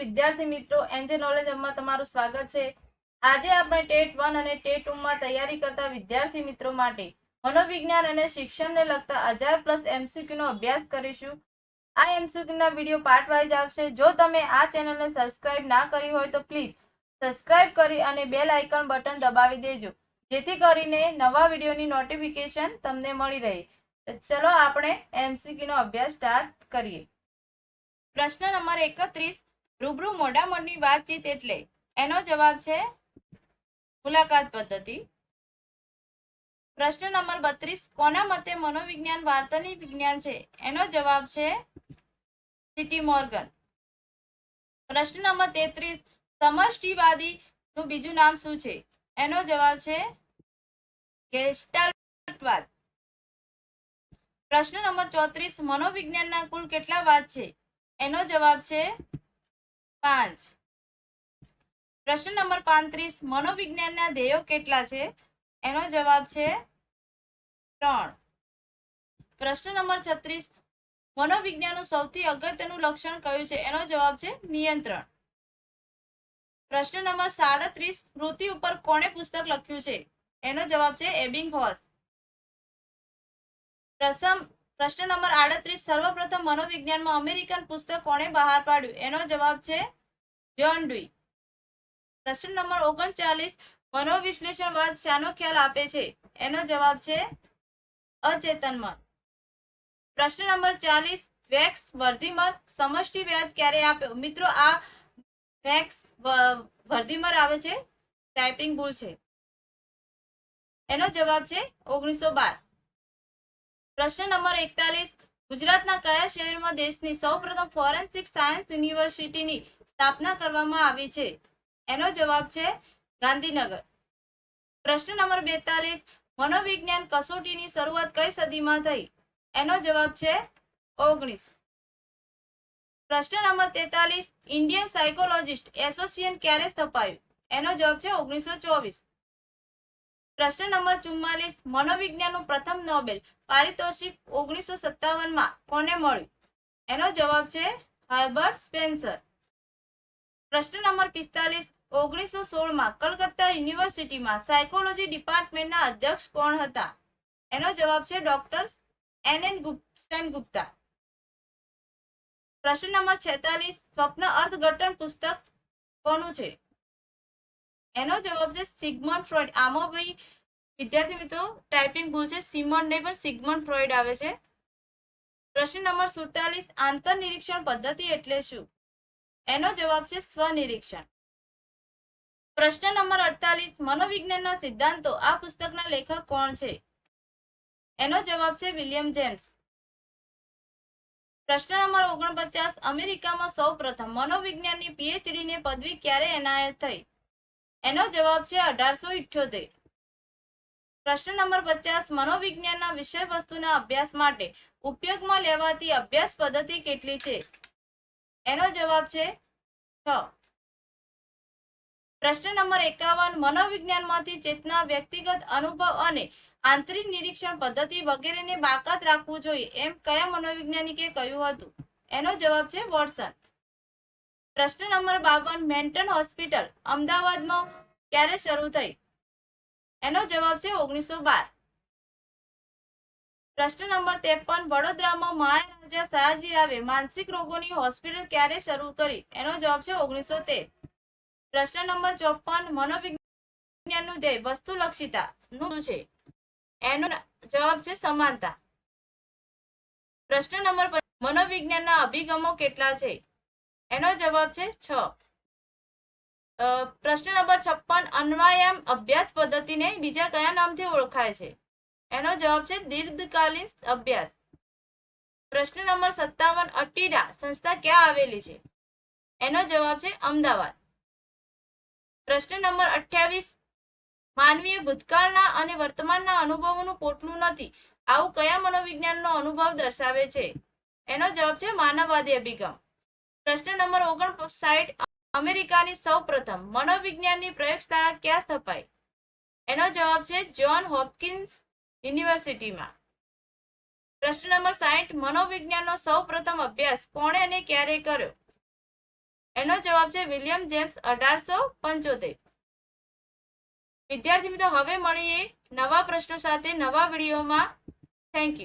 વિદ્યાર્થી મિત્રો NJ knowledge હબમાં તમારું સ્વાગત છે. આજે આપણે ટેટ વન અને ટેટ ટુ માં તૈયારી કરતા વિદ્યાર્થી મિત્રો માટે મનોવિજ્ઞાન અને શિક્ષણને લગતા હજાર પ્લસ એમસીક્યુ નો અભ્યાસ કરીશું. આ એમસીક્યુ ના વીડિયો પાર્ટ વાઇઝ આવશે. જો તમે આ ચેનલને સબસ્ક્રાઇબ ના કરી હોય તો પ્લીઝ સબસ્ક્રાઇબ કરી અને બેલ આઇકન બટન દબાવી દેજો, જેથી કરીને નવા વિડીયોની નોટિફિકેશન તમને મળી રહે. ચલો આપણે એમસીક્યુ નો અભ્યાસ સ્ટાર્ટ કરીએ. પ્રશ્ન નંબર એકત્રીસ રૂબરૂ મોઢામોઢની વાતચીત એટલે એનો જવાબ છે મુલાકાત પદ્ધતિ. પ્રશ્ન નંબર બત્રીસ, કોના મતે મનોવિજ્ઞાન વાર્તાની વિજ્ઞાન છે? એનો જવાબ છે સિટી મોર્ગન. પ્રશ્ન નંબર તેત્રીસ, સમષ્ટિવાદી નું બીજું નામ શું છે? એનો જવાબ છે ગેસ્ટાલ્ટવાદ. પ્રશ્ન નંબર ચોત્રીસ, મનોવિજ્ઞાનના કુલ કેટલા વાદ છે? એનો જવાબ છે પાંચ. પ્રશ્ન નંબર પાંત્રીસ, મનોવિજ્ઞાનના ધ્યેયો કેટલા છે? એનો જવાબ છે ત્રણ. પ્રશ્ન નંબર છત્રીસ, મનોવિજ્ઞાનનું સૌથી અગત્યનું લક્ષણ કયું છે? એનો જવાબ છે નિયંત્રણ. પ્રશ્ન નંબર સાડત્રીસ સ્મૃતિ ઉપર કોણે પુસ્તક લખ્યું છે? એનો જવાબ છે એબિંગ હોસ. પ્રથમ, પ્રશ્ન નંબર આડત્રીસ, સર્વપ્રથમ મનોવિજ્ઞાનમાં અમેરિકન પુસ્તક કોણે બહાર પાડ્યું? એનો જવાબ છે જ્હોન ડુઈ પ્રશ્ન નંબર ઓગણચાલીસ મનોવિશ્લેષણવાદ શાનો ખ્યાલ આપે છે? એનો જવાબ છે અચેતન મન. પ્રશ્ન નંબર ચાલીસ, વેક્સ વર્ધિમર સમષ્ટિ વ્યાજ ક્યારે આપ્યો મિત્રો, આ વેક્સ વર્ધીમર આવે છે? ટાઈપિંગ ભૂલ છે. એનો જવાબ છે ઓગણીસો બાર. પ્રશ્ન નંબર એકતાલીસ, ગુજરાતના કયા શહેરમાં દેશની સૌપ્રથમ ફોરેન્સિક સાયન્સ યુનિવર્સિટીની સ્થાપના કરવામાં આવી છે. એનો જવાબ છે ગાંધીનગર. પ્રશ્ન નંબર બેતાલીસ, મનોવિજ્ઞાન કસોટીની શરૂઆત કઈ સદીમાં થઈ? એનો જવાબ છે ઓગણીસ. પ્રશ્ન નંબર તેતાલીસ, ઇન્ડિયન સાયકોલોજીસ્ટ એસોસિએશન ક્યારે સ્થપાયું? એનો જવાબ છે ઓગણીસો ચોવીસ. પ્રશ્ન નંબર ચુમ્માલીસ, મનોવિજ્ઞાનનું પ્રથમ નોબેલ પારિતોષિક ઓગણીસો સત્તાવનમાં કોને મળ્યું? એનો જવાબ છે હર્બર્ટ સ્પેન્સર. પ્રશ્ન નંબર પિસ્તાલીસ, ઓગણીસો સોળમાં કલકત્તા યુનિવર્સિટીમાં સાયકોલોજી ડિપાર્ટમેન્ટના અધ્યક્ષ કોણ હતા? એનો જવાબ છે ડોક્ટર એન એન ગુપ્તા. પ્રશ્ન નંબર છેતાલીસ, સ્વપ્ન અર્થઘટન પુસ્તક કોનું છે? એનો જવાબ છે સિગમન ફ્રોઈડ આમાં ભાઈ, વિદ્યાર્થી મિત્રો, ટાઈપિંગ ભૂલ છે. સિમન ને પણ સિગમન ફ્રોઇડ આવે છે. પ્રશ્ન નંબર સુડતાલીસ આંતર નિરીક્ષણ પદ્ધતિ એટલે શું? એનો જવાબ છે સ્વનિરીક્ષણ. પ્રશ્ન નંબર અડતાલીસ, મનોવિજ્ઞાનના સિદ્ધાંતો. આ પુસ્તકના લેખક કોણ છે? એનો જવાબ છે વિલિયમ જેમ્સ. પ્રશ્ન નંબર ઓગણપચાસ, અમેરિકામાં સૌ પ્રથમ મનોવિજ્ઞાનની પીએચડીની પદવી ક્યારે એનાયત થઈ? એનો જવાબ છે અઢારસો ઇઠ્યોતેર. પ્રશ્ન નંબર પચાસ, મનોવિજ્ઞાનના વિષય વસ્તુના અભ્યાસ માટે ઉપયોગમાં લેવાતી અભ્યાસ પદ્ધતિ કેટલી છે? એનો જવાબ છે છ. પ્રશ્ન નંબર એકાવન, મનોવિજ્ઞાનમાંથી ચેતના વ્યક્તિગત અનુભવ અને આંતરિક નિરીક્ષણ પદ્ધતિ વગેરેને બાકાત રાખવું જોઈએ એમ કયા મનોવૈજ્ઞાનિકે કહ્યું હતું? એનો જવાબ છે વોટસન. પ્રશ્ન નંબર બાવન, મેન્ટન હોસ્પિટલ, અમદાવાદમાં ક્યારે શરૂ થઈ? એનો જવાબ છે ઓગણીસો બાર. પ્રશ્ન નંબર ત્રેપન, વડોદરામાં મહારાજા સયાજીરાવે માનસિક રોગોની હોસ્પિટલ ક્યારે શરૂ કરી? એનો જવાબ છે ઓગણીસો તેર. પ્રશ્ન નંબર ચોપન, મનોવિજ્ઞાનનું ધ્યેય વસ્તુલક્ષિતા નું છે? એનો જવાબ છે સમાનતા. પ્રશ્ન નંબર મનોવિજ્ઞાનના અભિગમો કેટલા છે? એનો જવાબ છે છ. પ્રશ્ન નંબર છપ્પન, અન્વાયામ અભ્યાસ પદ્ધતિને બીજા કયા નામથી ઓળખાય છે? એનો જવાબ છે દીર્ઘકાલીન અભ્યાસ. પ્રશ્ન નંબર સત્તાવન, અટીરા સંસ્થા ક્યાં આવેલી છે? એનો જવાબ છે અમદાવાદ. પ્રશ્ન નંબર અઠ્યાવીસ, માનવીય ભૂતકાળના અને વર્તમાનના અનુભવોનું પોટલું નથી. આવું કયા મનોવિજ્ઞાનનો અનુભવ દર્શાવે છે? એનો જવાબ છે માનવવાદી અભિગમ. પ્રશ્ન નંબર ઓગણસાઠ, અમેરિકાની સૌ પ્રથમ મનોવિજ્ઞાનની પ્રયોગશાળા ક્યાં સ્થપાઈ? એનો જવાબ છે જ્હોન હોપકિન્સ યુનિવર્સિટીમાં. પ્રશ્ન નંબર સાહીઠ મનોવિજ્ઞાનનો સૌ પ્રથમ અભ્યાસ કોણે અને ક્યારે કર્યો? એનો જવાબ છે વિલિયમ જેમ્સ અઢારસો પંચોતેર. વિદ્યાર્થી મિત્રો, હવે મળીએ નવા પ્રશ્નો સાથે નવા વિડીયોમાં. Thank you